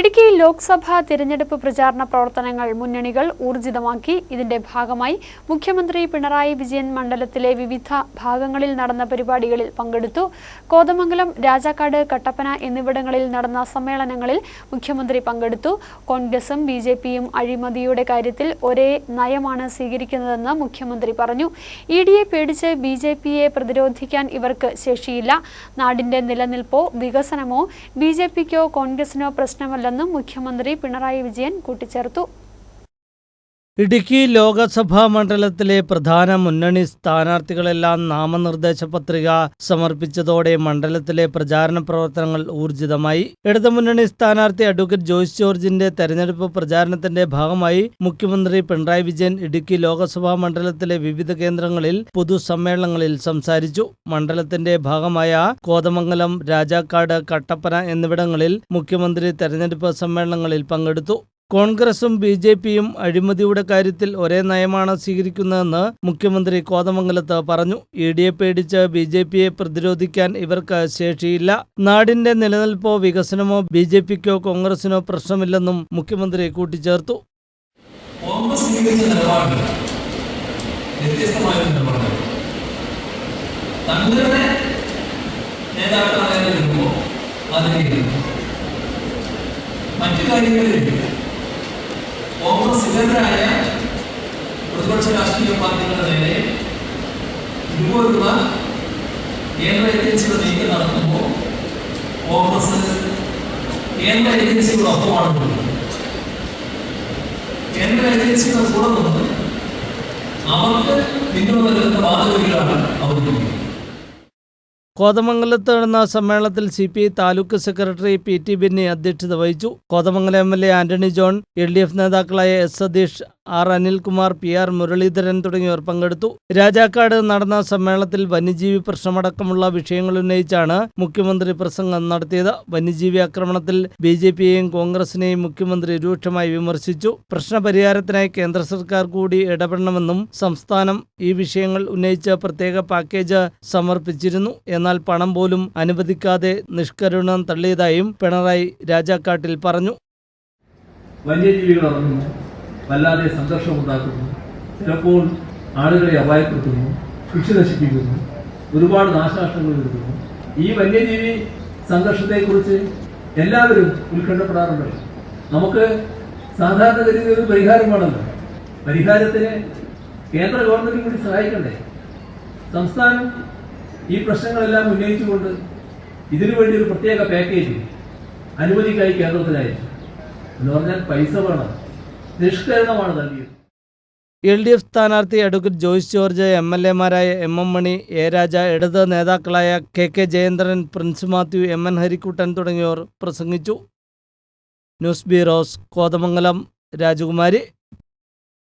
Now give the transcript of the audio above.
ഇടുക്കിയിൽ ലോക്സഭാ തിരഞ്ഞെടുപ്പ് പ്രചാരണ പ്രവർത്തനങ്ങൾ മുന്നണികൾ ഊർജിതമാക്കി. ഇതിന്റെ ഭാഗമായി മുഖ്യമന്ത്രി പിണറായി വിജയൻ മണ്ഡലത്തിലെ വിവിധ ഭാഗങ്ങളിൽ നടന്ന പരിപാടികളിൽ പങ്കെടുത്തു. കോതമംഗലം രാജാക്കാട് കട്ടപ്പന എന്നിവിടങ്ങളിൽ നടന്ന സമ്മേളനങ്ങളിൽ മുഖ്യമന്ത്രി പങ്കെടുത്തു. കോൺഗ്രസും ബി ജെ പിയും അഴിമതിയുടെ കാര്യത്തിൽ ഒരേ നയമാണ് സ്വീകരിക്കുന്നതെന്ന് മുഖ്യമന്ത്രി പറഞ്ഞു. ഇ ഡിയെ പേടിച്ച് ബി ജെ പിയെ പ്രതിരോധിക്കാൻ ഇവർക്ക് ശേഷിയില്ല. നാടിന്റെ നിലനിൽപ്പോ വികസനമോ ബി ജെ പിക്കോ കോൺഗ്രസിനോ പ്രശ്നമല്ലെന്നും മുഖ്യമന്ത്രി പിണറായി വിജയൻ കൂട്ടിച്ചേർത്തു ഇടുക്കി ലോകസഭാ മണ്ഡലത്തിലെ പ്രധാന മുന്നണി സ്ഥാനാർത്ഥികളെല്ലാം നാമനിർദ്ദേശ പത്രിക സമർപ്പിച്ചതോടെ മണ്ഡലത്തിലെ പ്രചാരണ പ്രവർത്തനങ്ങൾ ഊർജിതമായി. ഇടതുമുന്നണി സ്ഥാനാർത്ഥി അഡ്വക്കേറ്റ് ജോയ്സ് ജോർജിന്റെ തെരഞ്ഞെടുപ്പ് പ്രചാരണത്തിന്റെ ഭാഗമായി മുഖ്യമന്ത്രി പിണറായി വിജയൻ ഇടുക്കി ലോകസഭാ മണ്ഡലത്തിലെ വിവിധ കേന്ദ്രങ്ങളിൽ പൊതുസമ്മേളനങ്ങളിൽ സംസാരിച്ചു. മണ്ഡലത്തിന്റെ ഭാഗമായ കോതമംഗലം രാജാക്കാട് കട്ടപ്പന എന്നിവിടങ്ങളിൽ മുഖ്യമന്ത്രി തെരഞ്ഞെടുപ്പ് സമ്മേളനങ്ങളിൽ പങ്കെടുത്തു. കോൺഗ്രസും ബി ജെ പിയും അഴിമതിയുടെ കാര്യത്തിൽ ഒരേ നയമാണ് സ്വീകരിക്കുന്നതെന്ന് മുഖ്യമന്ത്രി കോതമംഗലത്ത് പറഞ്ഞു. ഇ എ പേടിച്ച് ബി ജെ പിയെ പ്രതിരോധിക്കാൻ ഇവർക്ക് ശേഷിയില്ല. നാടിന്റെ നിലനിൽപ്പോ വികസനമോ ബി ജെ പിക്കോ കോൺഗ്രസിനോ പ്രശ്നമില്ലെന്നും മുഖ്യമന്ത്രി കൂട്ടിച്ചേർത്തു. മറ്റു കാര്യങ്ങളിൽ ഇതരായ പ്രതിപക്ഷ രാഷ്ട്രീയ പാർട്ടികളുടെ നേരെ ഇതുപോലുള്ള കേന്ദ്ര ഏജൻസിയുടെ നീക്കം നടത്തുമ്പോൾ കോൺഗ്രസ് കേന്ദ്ര ഏജൻസികളൊപ്പമാണ് നിൽക്കുന്നത് കേന്ദ്ര ഏജൻസികൾ കൂടെ നിന്ന് അവർക്ക് പിന്തുണ നൽകുന്ന വാദഗതികളാണ് അവതരിപ്പിക്കുന്നത്. കോതമംഗലത്ത് നടന്ന സമ്മേളനത്തിൽ C P I taluk secretary P T Binny അധ്യക്ഷത വഹിച്ചു. Kothamangalam M L A Antony John L D F നേതാക്കളായ S Satheesh R Anilkumar P R Muraleedharan തുടങ്ങിയവർ പങ്കെടുത്തു. രാജാക്കാട് നടന്ന സമ്മേളനത്തിൽ വന്യജീവി പ്രശ്നമടക്കമുള്ള വിഷയങ്ങൾ ഉന്നയിച്ചാണ് മുഖ്യമന്ത്രി പ്രസംഗം നടത്തിയത്. വന്യജീവി ആക്രമണത്തിൽ ബി ജെ പിയെയും കോൺഗ്രസിനെയും മുഖ്യമന്ത്രി രൂക്ഷമായി വിമർശിച്ചു. പ്രശ്നപരിഹാരത്തിനായി കേന്ദ്ര സർക്കാർ കൂടി ഇടപെടണമെന്നും സംസ്ഥാനം ഈ വിഷയങ്ങൾ ഉന്നയിച്ച് പ്രത്യേക പാക്കേജ് സമർപ്പിച്ചിരുന്നു. എന്നാൽ പണം പോലും അനുവദിക്കാതെ നിഷ്കരുണം തള്ളിയതായും പിണറായി രാജാക്കാട്ടിൽ പറഞ്ഞു. വന്യജീവികൾ ഇറങ്ങുന്നു. വല്ലാതെ സംഘർഷമുണ്ടാക്കുന്നു. ചിലപ്പോൾ ആളുകളെ അപായപ്പെടുത്തുന്നു. കൃഷി നശിപ്പിക്കുന്നു. ഒരുപാട് നാശനഷ്ടങ്ങൾ വരുത്തുന്നു. ഈ വന്യജീവി സംഘർഷത്തെക്കുറിച്ച് എല്ലാവരും ഉത്കണ്ഠപ്പെടാറുണ്ടല്ലോ നമുക്ക് സാധാരണഗതിയിൽ ഒരു പരിഹാരമാണല്ലോ. പരിഹാരത്തിന് കേന്ദ്ര ഗവൺമെന്റും കൂടി സഹായിക്കണ്ടേ? സംസ്ഥാനം ഈ പ്രശ്നങ്ങളെല്ലാം ഉന്നയിച്ചുകൊണ്ട് ഇതിനു വേണ്ടി ഒരു പ്രത്യേക പാക്കേജ് അനുമതിക്കായി കേന്ദ്രത്തിന് അയച്ചു എന്ന് പറഞ്ഞാൽ പൈസ വേണം. നിഷ്കരണമാണ് നൽകിയത് എൽ ഡി എഫ് സ്ഥാനാർത്ഥി advocate Joyce George M L എമാരായ M M Mani A Raja ഇടത് നേതാക്കളായ K K Jayendran Prince Mathew M N Harikuttan തുടങ്ങിയവർ പ്രസംഗിച്ചു. ന്യൂസ് ബ്യൂറോസ് കോതമംഗലം രാജകുമാരി.